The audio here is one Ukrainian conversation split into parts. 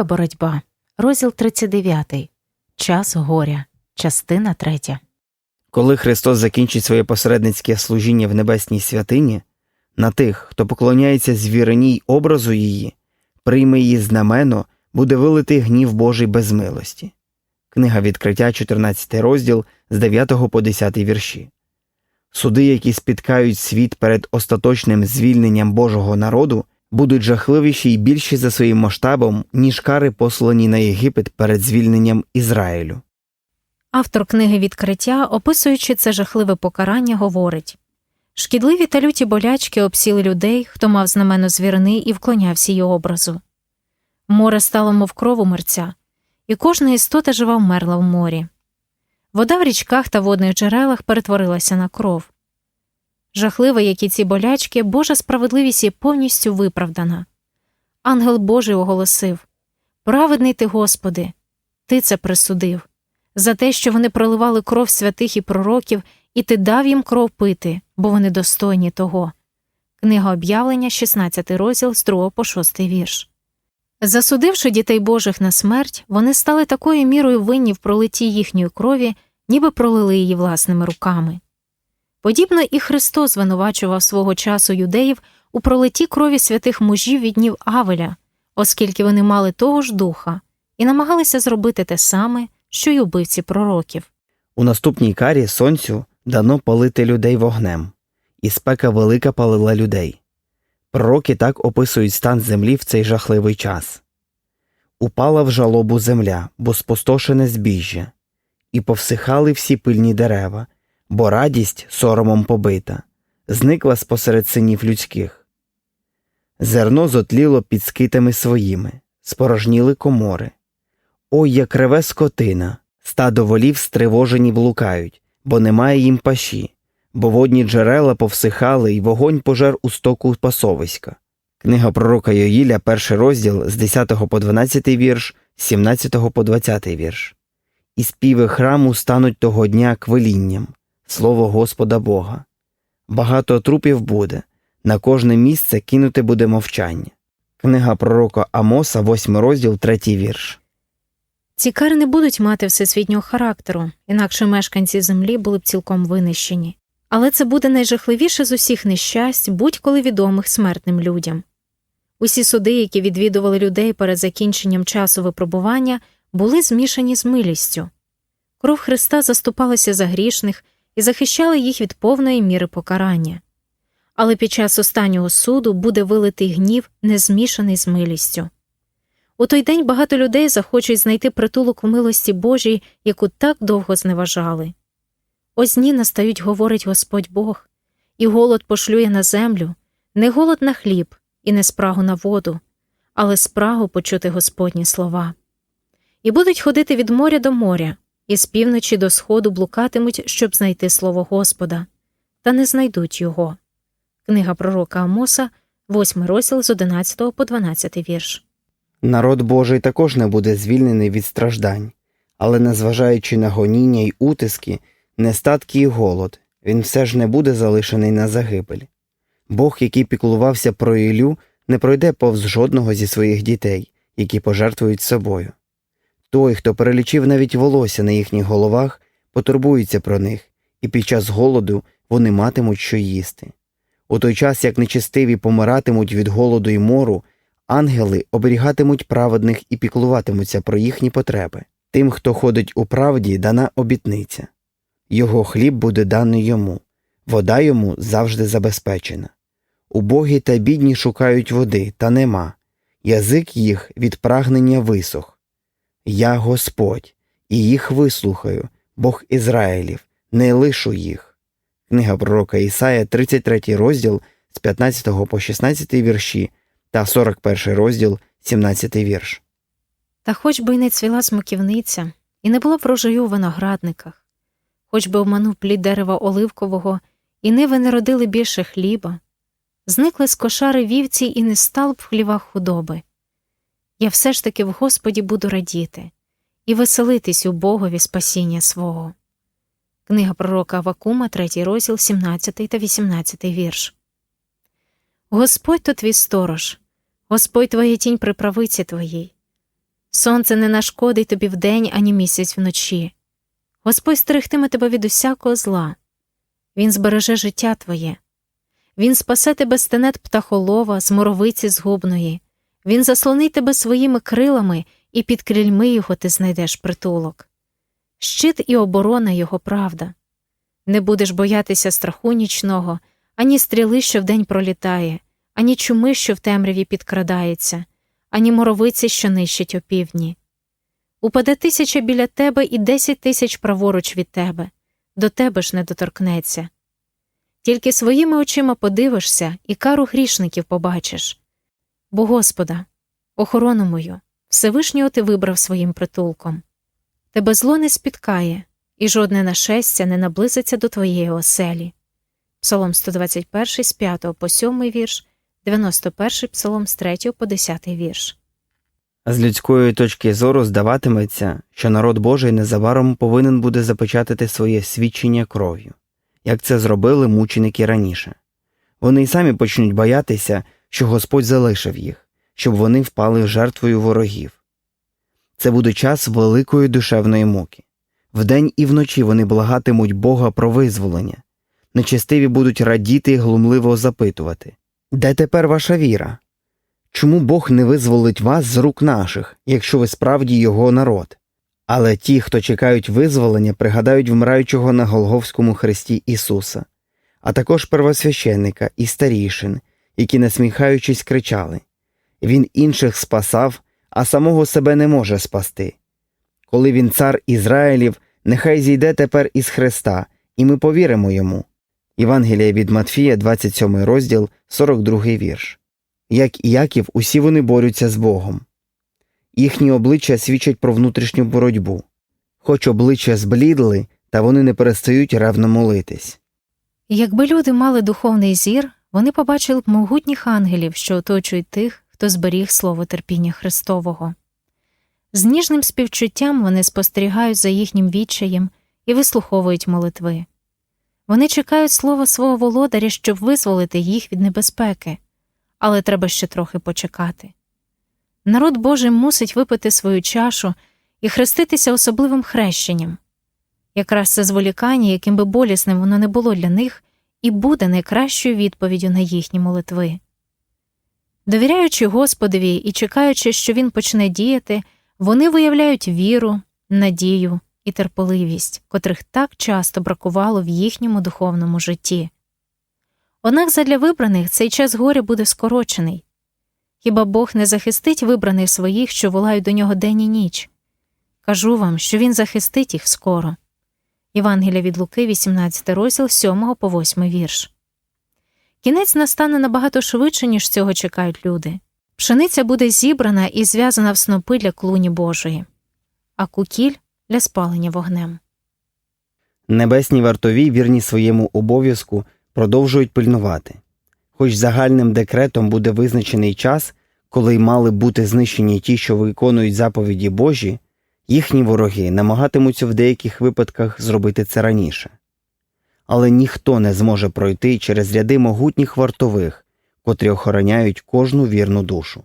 Велика боротьба. Розділ 39. Час горя. Частина 3. Коли Христос закінчить своє посередницьке служіння в небесній святині, на тих, хто поклоняється звіриній образу її, прийме її знамено, буде вилитий гнів Божий без милості. Книга відкриття, 14 розділ з 9 по 10 вірші. Суди, які спіткають світ перед остаточним звільненням Божого народу, будуть жахливіші й більші за своїм масштабом, ніж кари, послані на Єгипет перед звільненням Ізраїлю. Автор книги відкриття, описуючи це жахливе покарання, говорить шкідливі та люті болячки обсіли людей, хто мав знамено звірини і вклонявся її образу. Море стало, мов кров мерця, і кожна істота жива вмерла в морі. Вода в річках та водних джерелах перетворилася на кров. Жахливо, як і ці болячки, Божа справедливість є повністю виправдана. Ангел Божий оголосив Праведний ти, Господи, ти це присудив за те, що вони проливали кров святих і пророків, і ти дав їм кров пити, бо вони достойні того. Книга об'явлення, 16 розділ з 2 по 6 вірш. Засудивши дітей Божих на смерть, вони стали такою мірою винні в пролитті їхньої крові, ніби пролили її власними руками. Подібно і Христос звинувачував свого часу юдеїв у пролитті крові святих мужів від днів Авеля, оскільки вони мали того ж духа і намагалися зробити те саме, що й убивці пророків. У наступній карі сонцю дано палити людей вогнем, і спека велика палила людей. Пророки так описують стан землі в цей жахливий час. Упала в жалобу земля, бо спустошене збіжжя, і повсихали всі пильні дерева, бо радість соромом побита, зникла спосеред синів людських. Зерно зотліло під скитами своїми, спорожніли комори. Ой, як реве скотина, стадо волів стривожені блукають, бо немає їм паші, бо водні джерела повсихали, і вогонь пожер у стоку пасовиська. Книга пророка Йоїля, перший розділ з 10 по 12 вірш, з 17 по 20 вірш. І співи храму стануть того дня квилінням, слово Господа Бога. Багато трупів буде, на кожне місце кинуте буде мовчання. Книга пророка Амоса, 8 розділ, 3 вірш. Ці кари не будуть мати всесвітнього характеру, інакше мешканці землі були б цілком винищені. Але це буде найжахливіше з усіх нещасть, будь-коли відомих смертним людям. Усі суди, які відвідували людей перед закінченням часу випробування, були змішані з милістю. Кров Христа заступалася за грішних і захищала їх від повної міри покарання. Але під час останнього суду буде вилитий гнів, не змішаний з милістю. У той день багато людей захочуть знайти притулок у милості Божій, яку так довго зневажали. Ось дні настають, говорить Господь Бог, і голод пошлює на землю, не голод на хліб і не спрагу на воду, але спрагу почути Господні слова. І будуть ходити від моря до моря, і з півночі до сходу блукатимуть, щоб знайти слово Господа, та не знайдуть його. Книга пророка Амоса, 8 розділ з 11 по 12 вірш. Народ Божий також не буде звільнений від страждань, але, незважаючи на гоніння й утиски, нестатки й голод, він все ж не буде залишений на загибель. Бог, який піклувався про Ілю, не пройде повз жодного зі своїх дітей, які пожертвують собою. Той, хто перелічив навіть волосся на їхніх головах, потурбується про них, і під час голоду вони матимуть що їсти. У той час, як нечистиві помиратимуть від голоду й мору, ангели оберігатимуть праведних і піклуватимуться про їхні потреби. Тим, хто ходить у правді, дана обітниця. Його хліб буде даний йому, вода йому завжди забезпечена. Убогі та бідні шукають води, та нема. Язик їх від прагнення висох. Я Господь, і їх вислухаю, Бог Ізраїлів, не лишу їх. Книга пророка Ісая, 33 розділ з 15 по 16 вірші та 41 розділ, 17 вірш. Та хоч би й не цвіла смоківниця, і не було врожаю у виноградниках, хоч би обманув плід дерева оливкового, і ниви не родили більше хліба, зникли з кошари вівці і не стало б в хлівах худоби. Я все ж таки в Господі буду радіти і веселитись у Богові спасіння свого. Книга пророка Авакума, 3 розділ, 17 та 18 вірш. Господь то твій сторож, Господь твоя тінь при правиці твоїй. Сонце не нашкодить тобі вдень, ані місяць вночі. Господь стерегтиме тебе від усякого зла. Він збереже життя твоє. Він спасе тебе з птахолова, з моровиці згубної. Він заслонить тебе своїми крилами, і під крильми його ти знайдеш притулок. Щит і оборона його правда. Не будеш боятися страху нічного, ані стріли, що вдень пролітає, ані чуми, що в темряві підкрадається, ані моровиці, що нищить опівдні. Упаде тисяча біля тебе і десять тисяч праворуч від тебе, до тебе ж не доторкнеться. Тільки своїми очима подивишся і кару грішників побачиш. Бо Господа, охорону мою, Всевишнього ти вибрав своїм притулком. Тебе зло не спіткає, і жодне нашестя не наблизиться до твоєї оселі. Псалом 121 з 5 по 7 вірш, 91 псалом з 3 по 10 вірш. З людської точки зору здаватиметься, що народ Божий незабаром повинен буде запечатати своє свідчення кров'ю, як це зробили мученики раніше. Вони й самі почнуть боятися, що Господь залишив їх, щоб вони впали жертвою ворогів. Це буде час великої душевної муки. Вдень і вночі вони благатимуть Бога про визволення. Нечестиві будуть радіти і глумливо запитувати Де тепер ваша віра? Чому Бог не визволить вас з рук наших, якщо ви справді його народ? Але ті, хто чекають визволення, пригадають вмираючого на Голговському хресті Ісуса, а також первосвященника і старішин, які, насміхаючись, кричали Він інших спасав, а самого себе не може спасти. Коли він цар Ізраїлів, нехай зійде тепер із Христа, і ми повіримо йому. Євангелія від Матфія, 27 розділ, 42 вірш. Як і Яків, усі вони борються з Богом. Їхні обличчя свідчать про внутрішню боротьбу. Хоч обличчя зблідли, та вони не перестають ревно молитись. Якби люди мали духовний зір, вони побачили б могутніх ангелів, що оточують тих, хто зберіг слово терпіння Христового. З ніжним співчуттям вони спостерігають за їхнім відчаєм і вислуховують молитви. Вони чекають слова свого володаря, щоб визволити їх від небезпеки, але треба ще трохи почекати. Народ Божий мусить випити свою чашу і хреститися особливим хрещенням. Якраз це зволікання, яким би болісним воно не було для них, і буде найкращою відповіддю на їхні молитви. Довіряючи Господові і чекаючи, що він почне діяти, вони виявляють віру, надію і терпеливість, котрих так часто бракувало в їхньому духовному житті. Однак задля вибраних цей час горя буде скорочений. Хіба Бог не захистить вибраних своїх, що волають до нього день і ніч? Кажу вам, що він захистить їх скоро. Євангелія від Луки, 18 розділ 7 по 8 вірш. Кінець настане набагато швидше, ніж цього чекають люди. Пшениця буде зібрана і зв'язана в снопи для клуні Божої, а кукіль для спалення вогнем. Небесні вартові, вірні своєму обов'язку, продовжують пильнувати. Хоч загальним декретом буде визначений час, коли мали бути знищені ті, що виконують заповіді Божі, їхні вороги намагатимуться в деяких випадках зробити це раніше. Але ніхто не зможе пройти через ряди могутніх вартових, котрі охороняють кожну вірну душу.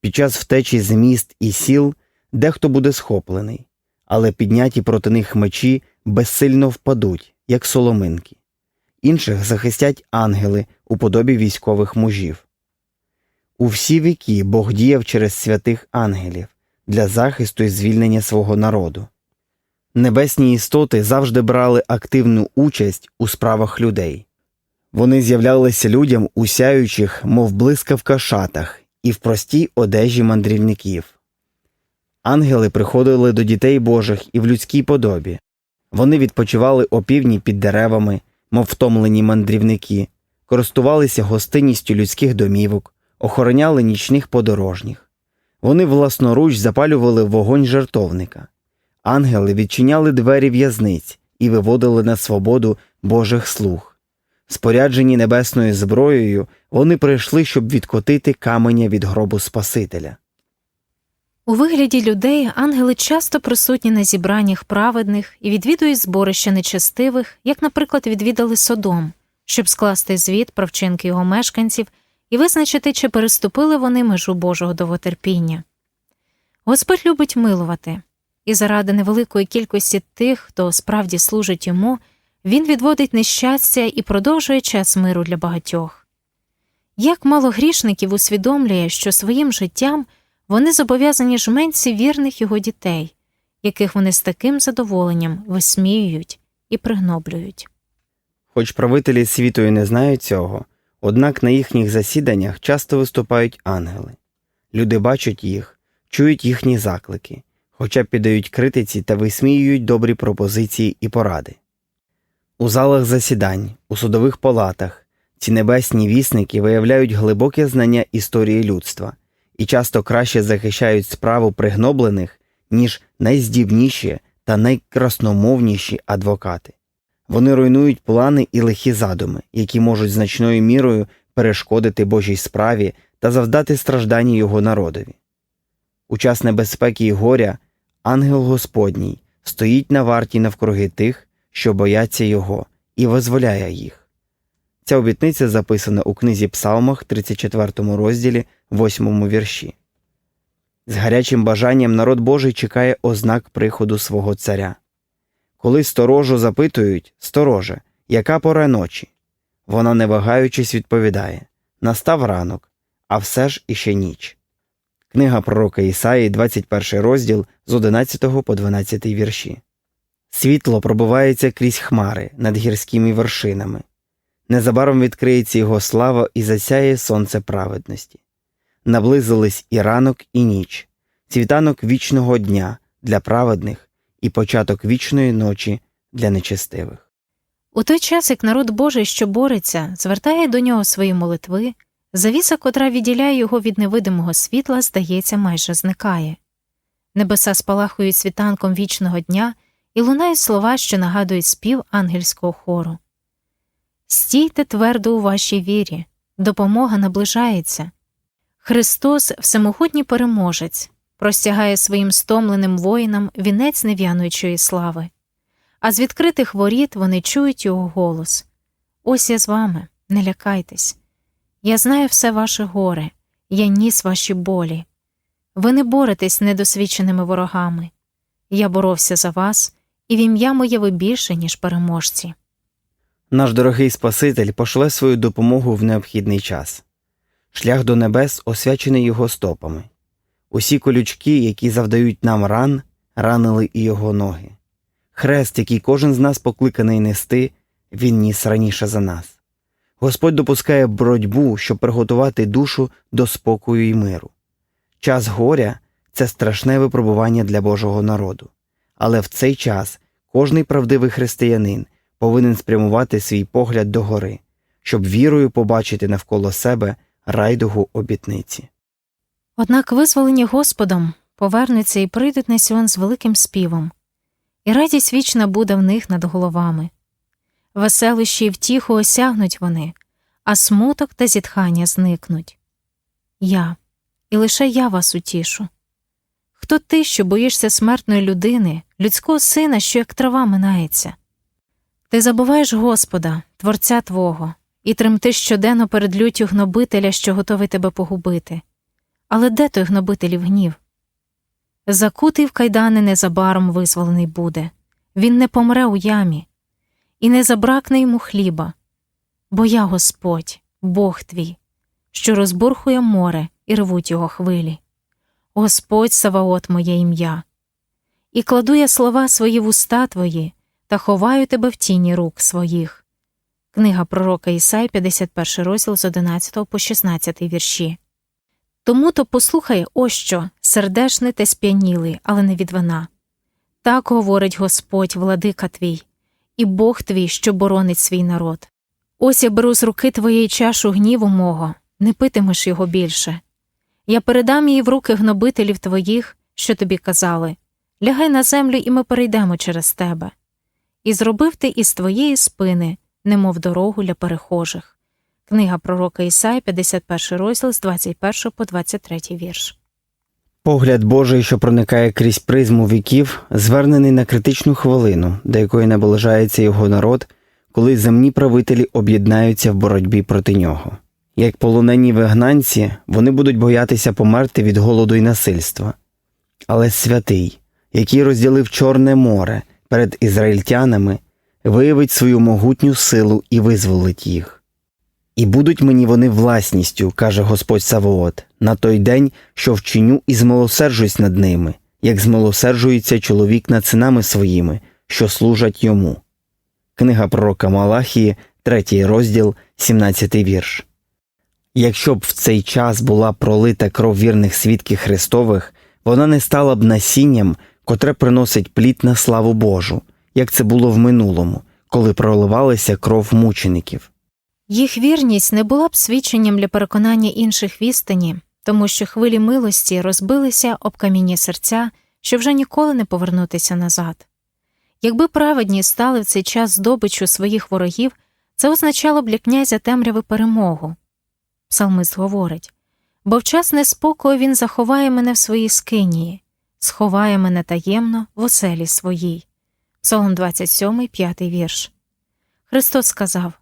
Під час втечі з міст і сіл дехто буде схоплений, але підняті проти них мечі безсильно впадуть, як соломинки. Інших захистять ангели у подобі військових мужів. У всі віки Бог діяв через святих ангелів для захисту і звільнення свого народу. Небесні істоти завжди брали активну участь у справах людей. Вони з'являлися людям у сяючих, мов блискавка шатах, і в простій одежі мандрівників. Ангели приходили до дітей Божих і в людській подобі. Вони відпочивали опівдні під деревами, мов втомлені мандрівники, користувалися гостинністю людських домівок, охороняли нічних подорожніх. Вони власноруч запалювали вогонь жертовника. Ангели відчиняли двері в'язниць і виводили на свободу Божих слуг. Споряджені небесною зброєю, вони прийшли, щоб відкотити каменя від гробу Спасителя. У вигляді людей ангели часто присутні на зібраннях праведних і відвідують зборище нечестивих, як, наприклад, відвідали Содом, щоб скласти звіт про вчинки його мешканців і визначити, чи переступили вони межу Божого довготерпіння. Господь любить милувати, і заради невеликої кількості тих, хто справді служить йому, він відводить нещастя і продовжує час миру для багатьох. Як мало грішників усвідомлює, що своїм життям вони зобов'язані жменці вірних його дітей, яких вони з таким задоволенням висміюють і пригноблюють. Хоч правителі світу і не знають цього, однак на їхніх засіданнях часто виступають ангели. Люди бачать їх, чують їхні заклики, хоча піддають критиці та висміюють добрі пропозиції і поради. У залах засідань, у судових палатах ці небесні вісники виявляють глибоке знання історії людства і часто краще захищають справу пригноблених, ніж найздібніші та найкрасномовніші адвокати. Вони руйнують плани і лихі задуми, які можуть значною мірою перешкодити Божій справі та завдати страждання його народові. У час небезпеки і горя ангел Господній стоїть на варті навкруги тих, що бояться його, і визволяє їх. Ця обітниця записана у книзі Псалмах, 34 розділі, 8 вірші. З гарячим бажанням народ Божий чекає ознак приходу свого царя. Коли сторожу запитують, стороже, яка пора ночі? Вона, не вагаючись, відповідає Настав ранок, а все ж іще ніч. Книга пророка Ісаї, 21 розділ з 11 по 12 вірші. Світло пробивається крізь хмари над гірськими вершинами. Незабаром відкриється його слава і засяє сонце праведності. Наблизились і ранок, і ніч, світанок вічного дня для праведних і початок вічної ночі для нечестивих. У той час, як народ Божий, що бореться, звертає до нього свої молитви, завіса, котра відділяє його від невидимого світла, здається, майже зникає. Небеса спалахують світанком вічного дня і лунають слова, що нагадують спів ангельського хору. Стійте твердо у вашій вірі, допомога наближається. Христос, всемогутній переможець, простягає своїм стомленим воїнам вінець нев'януючої слави а з відкритих воріт вони чують його голос Ось я з вами, не лякайтесь. Я знаю все ваше горе, я ніс ваші болі. Ви не боретесь недосвідченими ворогами. Я боровся за вас, і в ім'я моє ви більше, ніж переможці. Наш дорогий Спаситель пошле свою допомогу в необхідний час. Шлях до небес освячений його стопами. Усі колючки, які завдають нам ран, ранили і його ноги. Хрест, який кожен з нас покликаний нести, він ніс раніше за нас. Господь допускає боротьбу, щоб приготувати душу до спокою і миру. Час горя це страшне випробування для Божого народу. Але в цей час кожний правдивий християнин повинен спрямувати свій погляд до гори, щоб вірою побачити навколо себе райдугу обітниці. Однак визволені Господом повернуться і прийдуть на Сіон з великим співом, і радість вічна буде в них над головами. Веселощі і втіху осягнуть вони, а смуток та зітхання зникнуть. Я, і лише я вас утішу. Хто ти, що боїшся смертної людини, людського сина, що як трава минається? Ти забуваєш Господа, Творця Твого, і тремтиш щоденно перед люттю гнобителя, що готовий тебе погубити. Але де той гнобителів гнів? Закутий в кайдани незабаром визволений буде, він не помре у ямі, і не забракне йому хліба, бо я Господь, Бог твій, що розбурхує море і рвуть його хвилі. Господь Саваот моє ім'я. І кладу я слова свої в уста твої та ховаю тебе в тіні рук своїх. Книга пророка Ісай, 51 розділ з 11 по 16 вірші. Тому то послухай ось що, сердешний та сп'янілий, але не від вина. Так говорить Господь, владика твій, і Бог твій, що боронить свій народ. Ось я беру з руки твоєї чашу гніву мого, не питимеш його більше. Я передам її в руки гнобителів твоїх, що тобі казали лягай на землю, і ми перейдемо через тебе. І зробив ти із твоєї спини, немов дорогу для перехожих. Книга пророка Ісаї, 51 розділ з 21 по 23 вірш. Погляд Божий, що проникає крізь призму віків, звернений на критичну хвилину, до якої наближається його народ, коли земні правителі об'єднаються в боротьбі проти нього. Як полонені вигнанці, вони будуть боятися померти від голоду і насильства. але святий, який розділив Чорне море перед ізраїльтянами, виявить свою могутню силу і визволить їх. І будуть мені вони власністю, каже Господь Савоот, на той день, що вчиню і змилосерджусь над ними, як змилосерджується чоловік над синами своїми, що служать йому. Книга пророка Малахії, 3 розділ, 17 вірш. Якщо б в цей час була пролита кров вірних свідків Христових, вона не стала б насінням, котре приносить плід на славу Божу, як це було в минулому, коли проливалася кров мучеників. Їх вірність не була б свідченням для переконання інших вістані, тому що хвилі милості розбилися об камінні серця, що вже ніколи не повернутися назад. Якби праведні стали в цей час здобиччю своїх ворогів, це означало б для князя темряви перемогу. Псалмист говорить бо в час неспокою він заховає мене в своїй скинії, сховає мене таємно в оселі своїй. Псалом 27, 5 вірш. Христос сказав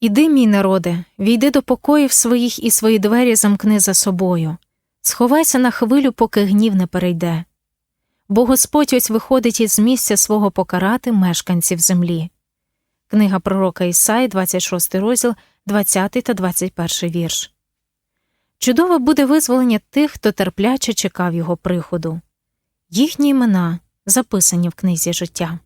Іди, мій народе, війди до покоїв своїх і свої двері замкни за собою, сховайся на хвилю, поки гнів не перейде. Бо Господь ось виходить із місця свого покарати мешканців землі. Книга пророка Ісаї, 26 розділ, 20 та 21 вірш. Чудове буде визволення тих, хто терпляче чекав його приходу. Їхні імена записані в книзі життя.